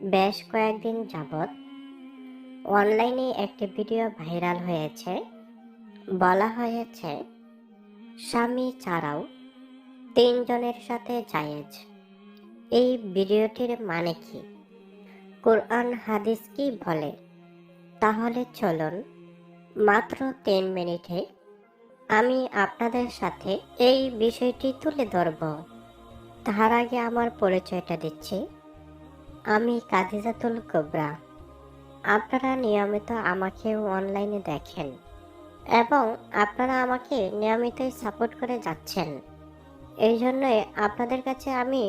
বেশ কয়েকদিন যাবৎ অনলাইনে একটি ভিডিও ভাইরাল হয়েছে। বলা হয়েছে, স্বামী ছাড়াও তিনজনের সাথে জায়েজ। এই ভিডিওটির মানে কি? কোরআন, হাদিস কি বলে? তাহলে চলুন মাত্র তিন মিনিটে আমি আপনাদের সাথে এই বিষয়টি তুলে ধরব। তার আগে আমার পরিচয়টা দিচ্ছি। আমি কাদিজাতুল কোবরা। আপনারা নিয়মিত আমাকে অনলাইনে দেখেন এবং আপনারা আমাকে নিয়মিতই সাপোর্ট করে যাচ্ছেন। এই জন্যই আপনাদের কাছে আমি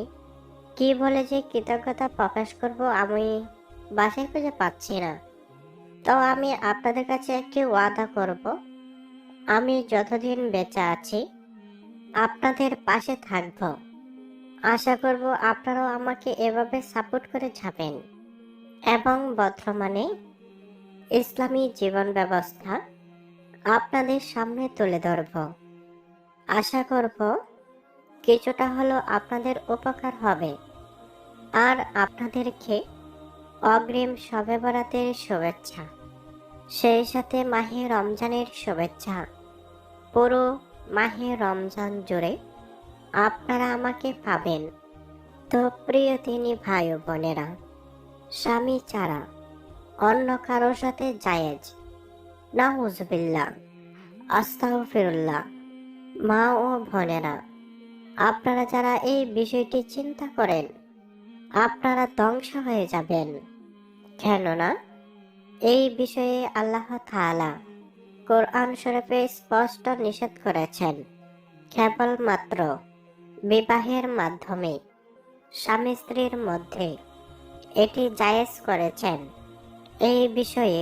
কি বলে যে কৃতজ্ঞতা প্রকাশ করব আমি বাসায় খুঁজে পাচ্ছি না। তো আমি আপনাদের কাছে একটি ওয়াদা করব। আমি যতদিন বেঁচে আছি, আপনাদের পাশে থাকব। আশা করব আপনারাও আমাকে এভাবে সাপোর্ট করে যাবেন। এবং বর্তমানে ইসলামী জীবন ব্যবস্থা আপনাদের সামনে তুলে ধরব। আশা করব কিছুটা হলো আপনাদের উপকার হবে। আর আপনাদেরকে অগ্রিম শবে বরাতের শুভেচ্ছা। সেই সাথে মাহে রমজানের শুভেচ্ছা। পুরো মাহে রমজান জুড়ে আপনারা আমাকে পাবেন। তো প্রিয় তিনি ভাই ও বোনেরা, স্বামী ছাড়া অন্য কারোর সাথে জায়েজ। না নাউজবিল্লা আস্তাগফিরুল্লাহ। মা ও বোনেরা, আপনারা যারা এই বিষয়টি চিন্তা করেন, আপনারা ধ্বংস হয়ে যাবেন। কেননা, এই বিষয়ে আল্লাহ তাআলা কোরআন শরীফে স্পষ্ট নিষেধ করেছেন। কেবলমাত্র বিবাহের মাধ্যমে স্বামী স্ত্রীর মধ্যে এটি জায়েজ করেছেন। এই বিষয়ে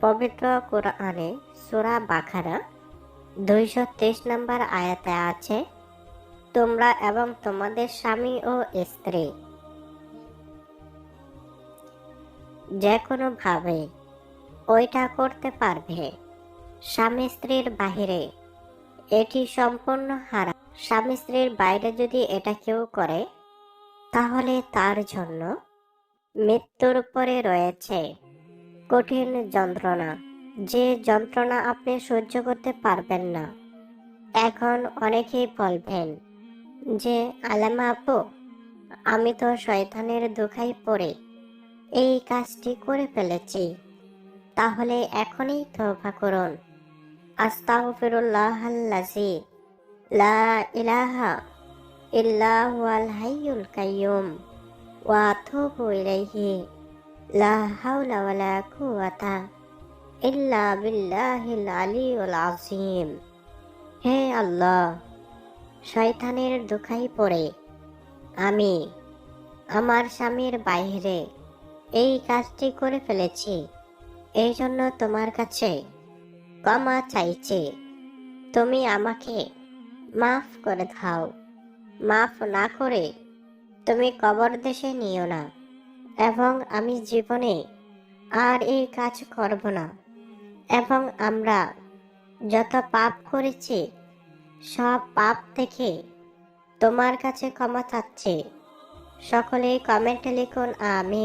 পবিত্র কোরআনে সূরা বাখারা দুইশো তেইশ নম্বর আয়াতে আছে, তোমরা এবং তোমাদের স্বামী ও স্ত্রী যে কোনো ভাবে ওইটা করতে পারবে। স্বামী স্ত্রীর বাহিরে এটি সম্পূর্ণ হারা স্বামী স্ত্রীর বাইরে যদি এটা কেউ করে, তাহলে তার জন্য মৃত্যুর উপরে রয়েছে কঠিন যন্ত্রণা। যে যন্ত্রণা আপনি সহ্য করতে পারবেন না, এখন অনেকেই বলবেন যে আলামা আপু, আমি তো শয়তানের দুখাই পড়ে, এই কাজটি করে ফেলেছি। তাহলে এখনই তওবা করুন। আস্তাগফিরুল্লাহ আল্লাযী লা ইলাহা ইল্লা হুয়াল হাইয়ুল কাইয়ুম ওয়া আতুবু ইলাইহি লা হাওলা ওয়ালা কুওয়াতা ইল্লা বিল্লাহিল আলিয়্যুল আযীম হে আল্লাহ, শয়তানের দুখাই পড়ে আমি আমার স্বামীর বাইরে এই কাজটি করে ফেলেছি, এই জন্য তোমার কাছে ক্ষমা চাইছি। তুমি আমাকে মাফ করে দাও। মাফ না করে তুমি কবর দেশে নিও না এবং আমি জীবনে আর এই কাজ করব না। এবং আমরা যত পাপ করেছি, সব পাপ থেকে তোমার কাছে ক্ষমা চাচ্ছি। সকলেই কমেন্টে লিখুন আমি